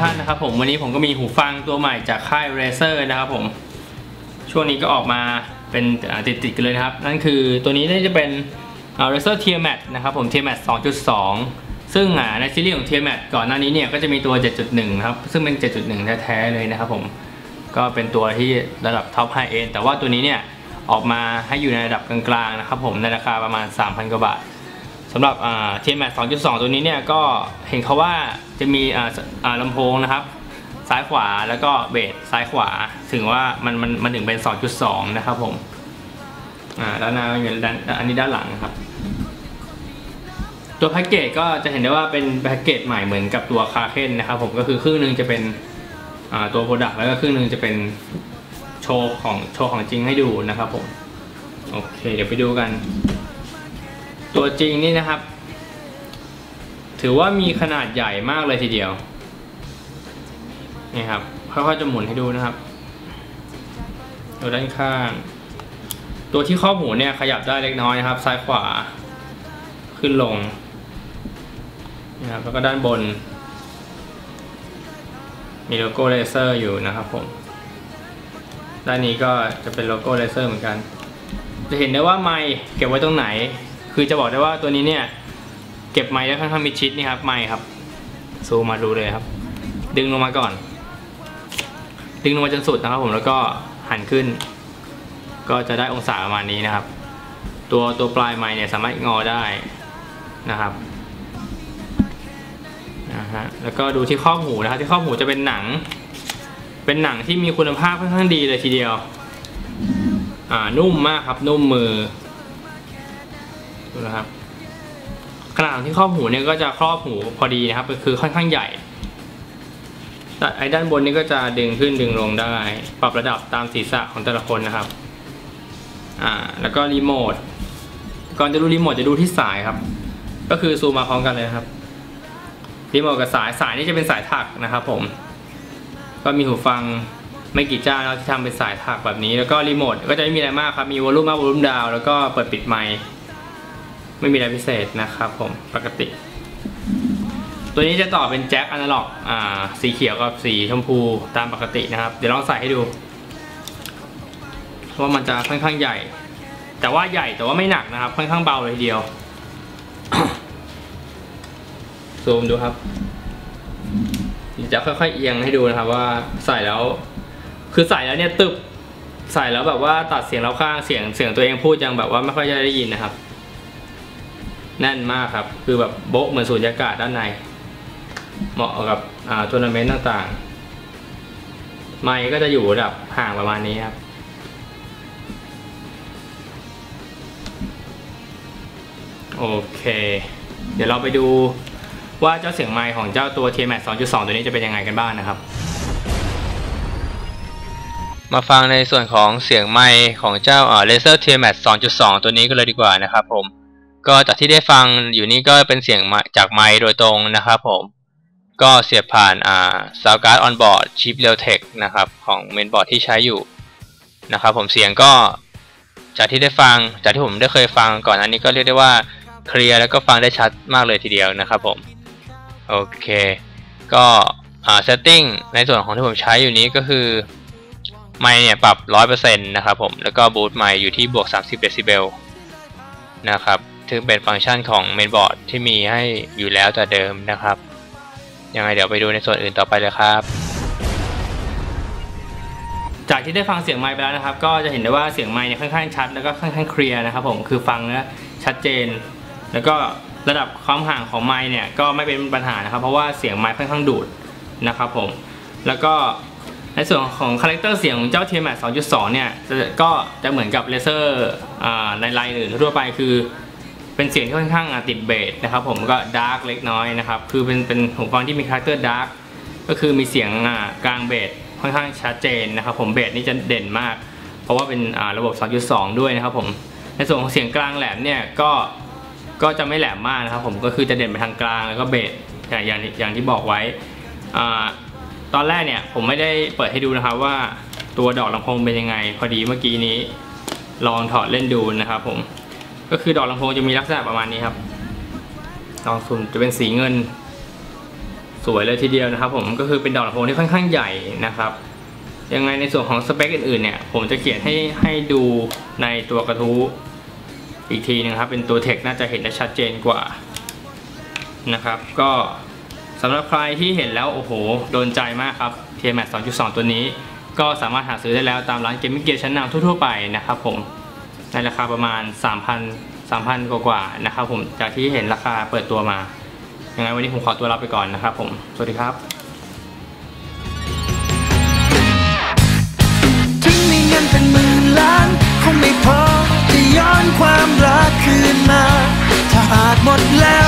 ท่านนะครับผมวันนี้ผมก็มีหูฟังตัวใหม่จากค่าย Razer นะครับผมช่วงนี้ก็ออกมาเป็นติดๆกันเลยนะครับ นั่นคือตัวนี้น่าจะเป็น Razer Tiamat นะครับผม Tiamat 2.2 ซึ่งในซีรีส์ของ Tiamat ก่อนหน้านี้เนี่ยก็จะมีตัว 7.1 ครับ ซึ่งเป็น 7.1 แท้ๆเลยนะครับผมก็เป็นตัวที่ระดับท็อปไฮเอ็นแต่ว่าตัวนี้เนี่ยออกมาให้อยู่ในระดับกลางๆนะครับผมในราคาประมาณ 3,000 กว่าบาท สำหรับเทียมแมท2.2 ตัวนี้เนี่ยก็เห็นเขาว่าจะมีลำโพงนะครับ ซ้ายขวาแล้วก็เบสซ้ายขวา ถึงว่ามันมันมันถึงเป็น 2.2 นะครับผมด้านหน้าก็อยู่ด้านอันนี้ด้านหลังครับ ตัวแพ็กเกจก็จะเห็นได้ว่าเป็นแพ็กเกจใหม่เหมือนกับตัวคาเคนนะครับผมก็คือครึ่งหนึงจะเป็นตัวโปรดักต์แล้วก็ครึ่งหนึงจะเป็นโชว์ของโชว์ของจริงให้ดูนะครับผม โอเค เดี๋ยวไปดูกัน ตัวจริงนี่นะครับ ถือว่ามีขนาดใหญ่มากเลยทีเดียวนี่ครับค่อยๆจะหมุนให้ดูนะครับดูด้านข้าง ตัวที่ครอบหูเนี่ยขยับได้เล็กน้อยนะครับ ซ้ายขวา ขึ้นลงนะครับแล้วก็ด้านบน มีโลโก้เลเซอร์อยู่นะครับผมด้านนี้ก็จะเป็นโลโก้เลเซอร์เหมือนกัน จะเห็นได้ว่าไมค์เก็บไว้ตรงไหน คือจะบอกได้ว่าตัวนี้เนี่ย เก็บไมค์ได้ค่อนข้างมิดชิดนี่ครับไมค์ครับซูมมาดูเลยครับ ดึงลงมาก่อน ดึงลงมาจนสุดนะครับผมแล้วก็หันขึ้น ก็จะได้องศาประมาณนี้นะครับ ตัวตัวปลายไมค์เนี่ยสามารถงอได้นะครับนะฮะแล้วก็ดูที่ข้อหูนะครับที่ข้อหูจะเป็นหนัง เป็นหนังที่มีคุณภาพค่อนข้างดีเลยทีเดียว อ่านุ่มมากครับนุ่มมือ นะครับ ขนาดของที่ครอบหูเนี่ยก็จะครอบหูพอดีนะครับก็คือค่อนข้างใหญ่แต่ไอ้ด้านบนนี้ก็จะดึงขึ้นดึงลงได้ ปรับระดับตามศีรษะของแต่ละคนนะครับ อ่า แล้วก็รีโมท ก่อนจะดูรีโมทจะดูที่สายครับ ก็คือซูมมาพร้อมกันเลยนะครับ รีโมทกับสายสายนี่จะเป็นสายถักนะครับ ผม ก็มีหูฟังไม่กี่เจ้าแล้วที่ทำเป็นสายถักแบบนี้ แล้วก็รีโมทก็จะไม่มีอะไรมากครับ มีวอลลุ่มอัพวอลลุ่มดาวแล้วก็เปิดปิดไมค์ ไม่มีอะไรพิเศษนะครับผมปกติ ตัวนี้จะต่อเป็นแจ็คอนาล็อกอ่าสีเขียวกับสีชมพูตามปกตินะครับ เดี๋ยวลองใส่ให้ดูว่ามันจะค่อนข้างใหญ่ แต่ว่าใหญ่แต่ว่าไม่หนักนะครับ ค่อนข้างเบาเลยทีเดียวซูมดูครับจะค่อยๆเอียงให้ดูนะครับ ว่าใส่แล้ว คือใส่แล้วเนี่ยตึบใส่แล้วแบบว่าตัดเสียงเราข้างเสียงเสียงตัวเองพูดยังแบบว่าไม่ค่อยจะได้ยินนะครับ แน่นมากครับ คือแบบโบ๊ะเหมือนสูญญากาศด้านใน เหมาะกับอ่าทัวร์นาเมนต์ต่างๆ ไมค์ก็จะอยู่ระดับห่างประมาณนี้ครับ โอเค เดี๋ยวเราไปดูว่าเจ้าเสียงไมค์ของเจ้าตัว TMAT 2.2 ตัวนี้จะเป็นยังไงกันบ้างนะครับ มาฟังในส่วนของเสียงไมค์ของเจ้าเอ่อ Laser TMAT 2.2 ตัวนี้กันเลยดีกว่านะครับผม ก็จากที่ได้ฟังอยู่นี่ก็เป็นเสียงจากไมค์โดยตรงนะครับผม ก็เสียบผ่านอ่า Sound Card on board Chip Realtek นะครับของเมนบอร์ดที่ใช้อยู่นะครับผมเสียงก็จากที่ได้ฟังจากที่ผมได้เคยฟังก่อนอันนี้ก็เรียกได้ว่าเคลียร์แล้วก็ฟังได้ชัดมากเลยทีเดียวนะครับผม โอเค ก็อ่า setting ในส่วนของที่ผมใช้อยู่นี้ก็คือไมค์เนี่ยปรับ 100%นะครับผม แล้วก็บูทไมค์อยู่ที่บวก 30 เดซิเบลนะครับ ซึ่งเป็นฟังก์ชันของเมนบอร์ดที่มีให้อยู่แล้วแต่เดิมนะครับ ยังไงเดี๋ยวไปดูในส่วนอื่นต่อไปเลยครับ จากที่ได้ฟังเสียงไมค์ไปแล้วนะครับ ก็จะเห็นได้ว่าเสียงไมค์เนี่ยค่อนข้างชัด แล้วก็ค่อนข้างเคลียร์นะครับผมคือฟังแล้วชัดเจน แล้วก็ระดับความห่างของไมค์เนี่ยก็ไม่เป็นปัญหานะครับ เพราะว่าเสียงไมค์ค่อนข้างดูดนะครับผมแล้วก็ในส่วนของคาแรคเตอร์เสียงของเจ้า TMAT 2.2 เนี่ย ก็จะเหมือนกับเลเซอร์ในไลน์อื่นทั่วไปคือ เป็นเสียงที่ค่อนข้างติดเบสนะครับผมก็ดาร์กเล็กน้อยนะครับคือเป็นเป็นหูฟังที่มีคาแรคเตอร์ดาร์กก็คือมีเสียงกลางเบสค่อนข้างชัดเจนนะครับผมเบสนี่จะเด่นมาก เพราะว่าเป็นระบบ 2.2 ด้วยนะครับผมในส่วนของเสียงกลางแหลมเนี่ยก็ก็จะไม่แหลมมากนะครับผมก็คือจะเด่นไปทางกลางแล้วก็เบสอย่างอย่างอย่างที่บอกไว้ตอนแรกเนี่ยผมไม่ได้เปิดให้ดูนะครับว่าตัวดอกลำโพงเป็นยังไง พอดีเมื่อกี้นี้ลองถอดเล่นดูนะครับผม ก็คือดอกลำโพงจะมีลักษณะประมาณนี้ครับลองซูมจะเป็นสีเงิน สวยเลยทีเดียวนะครับ ผมก็คือเป็นดอกลำโพงที่ค่อนข้างใหญ่นะครับ ยังไงในส่วนของสเปคอื่นๆเนี่ย ผมจะเขียนให้ให้ดูในตัวกระทู้อีกทีนึงครับ เป็นตัวเทคน่าจะเห็นได้ชัดเจนกว่านะครับ ก็สำหรับใครที่เห็นแล้วโอ้โห โดนใจมากครับ TMAT 2.2 ตัวนี้ ก็สามารถหาซื้อได้แล้วตามร้านเกมมิ่งเกียร์ชั้นนำทั่วๆไปนะครับผม ในราคาประมาณ 3,000 3,000 กว่าๆนะครับผมจากที่เห็นราคาเปิดตัวมายังไงวันนี้ผมขอตัวลาไปก่อนนะครับผม สวัสดีครับถึงมีเงินเป็นหมื่นล้านคงไม่พอจะย้อนความรักคืนมา ถ้าหากหมดแล้ว